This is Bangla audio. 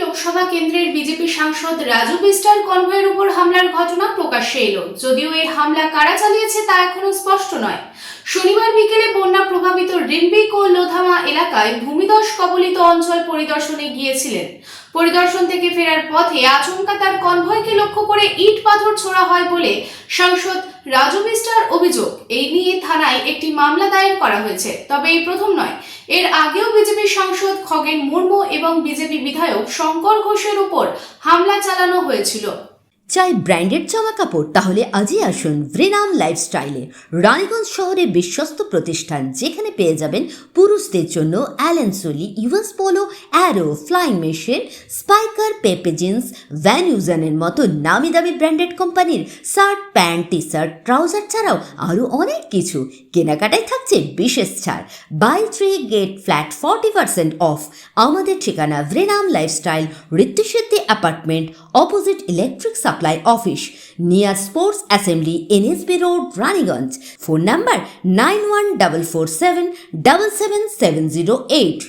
লোকসভা কেন্দ্রের বিজেপি সাংসদ রাজু বিস্টার কনভয়ের উপর হামলার ঘটনা প্রকাশ্যে এলো। যদিও এই হামলা কারা চালিয়েছে তা এখনও স্পষ্ট নয়। শনিবার বিকেলে বন্যা প্রভাবিত রিম্বিক ও লোধামা এলাকায় ভূমিধস কবলিত অঞ্চল পরিদর্শনে গিয়েছিলেন। পরিদর্শন থেকে ফেরার পথে আচমকা তার কনভয়কে লক্ষ্য করে ইট পাথর ছোড়া হয় বলে সাংসদ রাজু বিস্টার অভিযোগ। এই নিয়ে থানায় একটি মামলা দায়ের করা হয়েছে, তবে এই প্রথম নয়। এর আগেও বিজেপি সাংসদ খগেন মুর্মু এবং বিজেপি বিধায়ক শঙ্কর ঘোষের উপর হামলা চালানো হয়েছিল। চাই ব্র্যান্ডেড জামা কাপড় তাহলে আজই আসুন ভ্রিনাম লাইফস্টাইলে। রানীগঞ্জ শহরে বিশ্বস্ত প্রতিষ্ঠান, যেখানে পেয়ে যাবেন পুরুষদের জন্য Allen Solly US Polo, Arrow, Flying Machine, Spykar, Pepe Jeans, Van ইউজানের মতো নামি দামি ব্র্যান্ডেড কোম্পানির shirt, pant T shirt trouser ছাড়াও আরও অনেক কিছু। কেনাকাটায় থাকছে বিশেষ ছাড়। Buy three, get flat forty percent off. আমাদের ঠিকানা ভ্রেনাম lifestyle, Ritusiddhi apartment, opposite electric supply office, near sports assembly, NSB road, Raniganj. Phone number nine one double four seven double seven seven zero eight